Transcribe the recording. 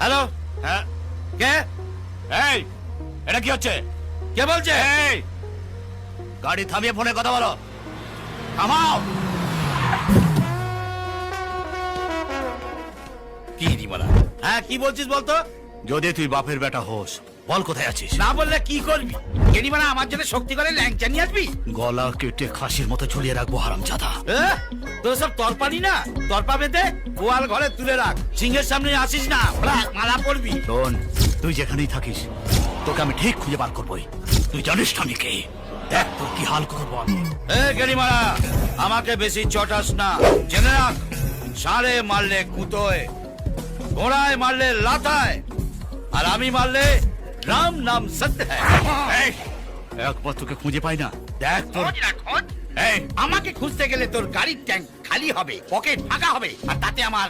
Hello হ্যাঁ। কে? এই এটা কি হচ্ছে? কে বলছে? এই গাড়ি থামিয়ে ফোনে কথা বলো। থামাও। কি নিমালা হ্যাঁ কি বলছিস বলতো? যদি তুই বাপের বেটা হোস বল কোথায় আছিস? না বললে কি করবি? গেনিমানা আমার জন্য শক্তি করে ল্যাংচা নিয়ে আসবি? গলা কেটে খাসির মতো ঝুলিয়ে রাখব হারাম এ? তোর সব তরপানি না? তরপা বেঁধে গোয়াল ঘরে তুলে রাখ। সিংহের সামনে আসিস না। মালা পড়বি শোন তুই যেখানেই থাকিস তোকে আমি ঠিক খুঁজে বার করবোই। তুই জানিস আমি কে? দেখ তোর কি হাল করব আমি। এ গেনিমারা আমাকে বেশি চটাস না। জেনে রাখ সারে মারলে কুতোয় ঘোড়ায় মারলে লাথায় আর আমি মারলে রাম নাম সত্য এই, একবার তোকে খুঁজে পাই না। দেখ তোর খোঁজ। আমাকে খুঁজতে গেলে তোর গাড়ির ট্যাঙ্ক খালি হবে পকেট ফাঁকা হবে আর তাতে আমার